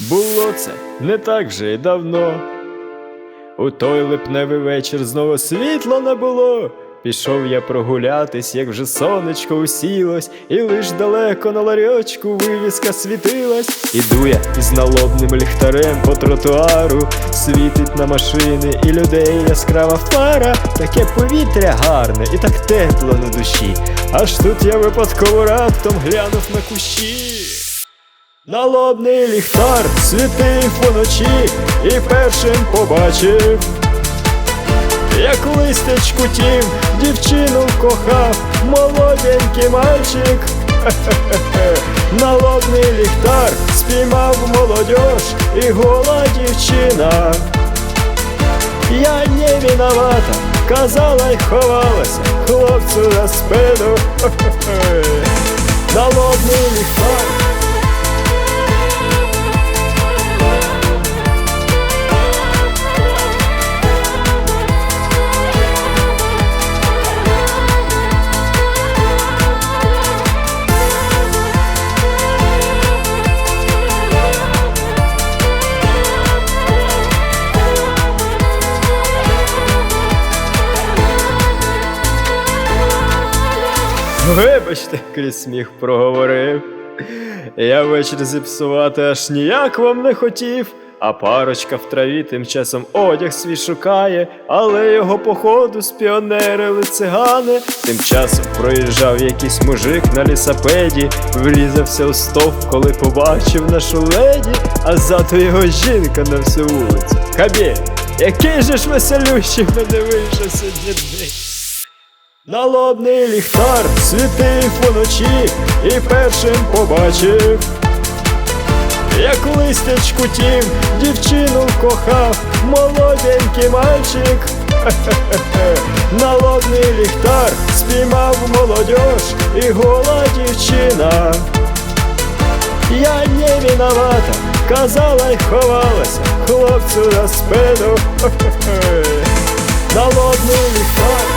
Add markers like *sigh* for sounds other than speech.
Було це не так вже й давно. У той липневий вечір знову світла не було. Пішов я прогулятись, як вже сонечко усілось, і лиш далеко на ларьочку вивіска світилась. Іду я із налобним ліхтарем по тротуару, світить на машини і людей яскрава фара, таке повітря гарне і так тепло на душі. Аж тут я випадково раптом глянув на кущі. Налобний ліхтар світив уночі і першим побачив, як листечку тім дівчину кохав молоденький мальчик. *laughs* Налобний ліхтар спіймав молодьож і гола дівчина. Я не виновата, казала й ховалася хлопцю на спину. *laughs* Налобний ліхтар. Вибачте, крізь сміх проговорив. Я вечір зіпсувати аж ніяк вам не хотів. А парочка в траві тим часом одяг свій шукає, але його походу спіонерили цигани. Тим часом проїжджав якийсь мужик на лісапеді, врізався у стовп, коли побачив нашу леді, а ззаду його жінка на всю вулицю. Кабє, який же ж веселющий мене вийшов сьогодні. Налобний ліхтар світив уночі і першим побачив, як листячку тім дівчину кохав молоденький мальчик. *laughs* Налобний ліхтар спіймав молодьож і гола дівчина. Я не виновата, казала й ховалася хлопцю на спину. *laughs* Налобний ліхтар.